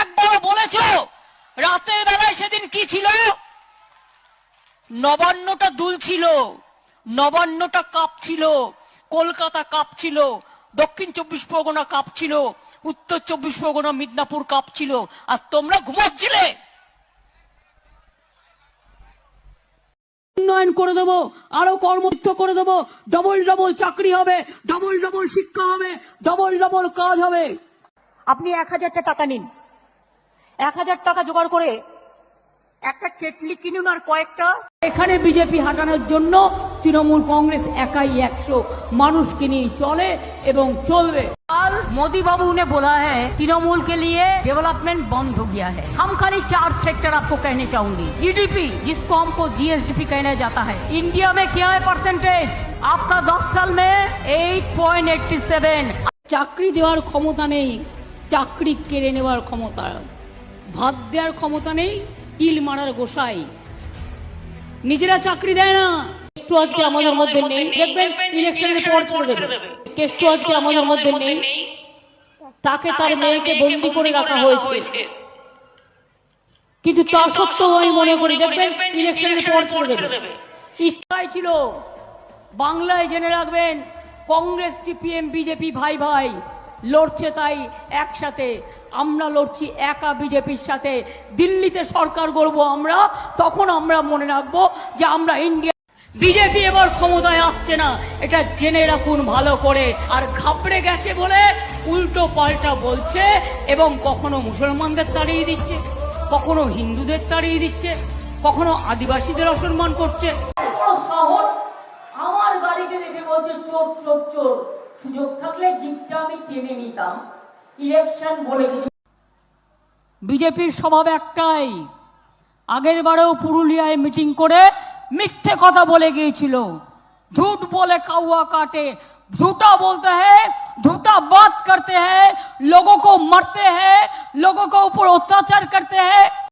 একবারও বলেছ রাতের বেলায় সেদিন কি ছিল? নবান্নটা দুল ছিল নবান্নটা কাপ ছিল কলকাতা কাপ ছিল দক্ষিণ চব্বিশ পরগনা কাপ ছিল উত্তর চব্বিশ পরগনা মিদনাপুর কাপ ছিল আর তোমরা ঘুমাচ্ছিলে। উন্নয়ন করে দেবো আরও কর্মযুক্ত করে দেবো ডবল ডবল চাকরি হবে ডবল ডবল শিক্ষা হবে ডবল ডবল কাজ হবে। আপনি এক হাজারটা টাকা নিন। এক হাজার টাকা জোগাড় করে একটা কেটলি কিনুন আর কয়েকটা এখানে বিজেপি হাঁটানোর জন্য তৃণমূল কংগ্রেস একাই একশো মানুষকে নিয়ে চলে এবং চলবে कल मोदी बाबू ने बोला है तृणमूल के लिए डेवलपमेंट बंद हो गया है हम खाली चार सेक्टर आपको कहने चाहूंगी जीडीपी जिसको हमको जीएसडीपी कहना जाता है इंडिया में क्या है परसेंटेज आपका 10 साल में 8.87 চাকরি দেওয়ার ক্ষমতা নেই চাকরি কেড়ে নেওয়ার ক্ষমতা ভাত দেওয়ার ক্ষমতা নেই কিল মারার গোসাই। নিজেরা চাকরি দেয় না। কেষ্টু আজকে আমাদের মধ্যে নেই। দেখবেন ইলেকশনের পর দেবে। কেষ্টু আজকে আমাদের মধ্যে নেই। তাকে তার মেয়েকে বন্দি করে রাখা হয়েছে। কিন্তু তা সত্ত্বেও আমি মনে করি, দেখবেন ইলেকশনের পর দেবে। ইচ্ছাই ছিল বাংলায় জেনে রাখবেন, কংগ্রেস, সিপিএম, বিজেপি ভাই ভাই লড়ছে তাই একসাথে আমরা লড়ছি একা বিজেপির সাথে। দিল্লিতে সরকার গড়ব আমরা, তখন আমরা মনে রাখব যে আমরা ইন্ডিয়া বিজেপি এবার ক্ষমতায় আসছে না। এটা জেনে রাখুন ভালো করে। আর ঘাবড়ে গেছে বলে উল্টো পাল্টা বলছে এবং কখনো মুসলমানদের তাড়িয়ে দিচ্ছে, কখনো হিন্দুদের তাড়িয়ে দিচ্ছে, কখনো আদিবাসীদের অসম্মান করছে। আমার গাড়িকে দেখে বলছে, চোর চোর চোর। সুযোগ থাকলে জিপটা আমি টেনে নিতাম। ইলেকশন বলে কিছু বিজেপির স্বভাব একটাই আগের বারেও পুরুলিয়ায় মিটিং করে মিথ্যে কথা বলে গিয়েছিল झूठ बोले कौआ काटे झूठा बोलते हैं झूठा बात करते हैं लोगों को मरते हैं लोगों को ऊपर अत्याचार करते हैं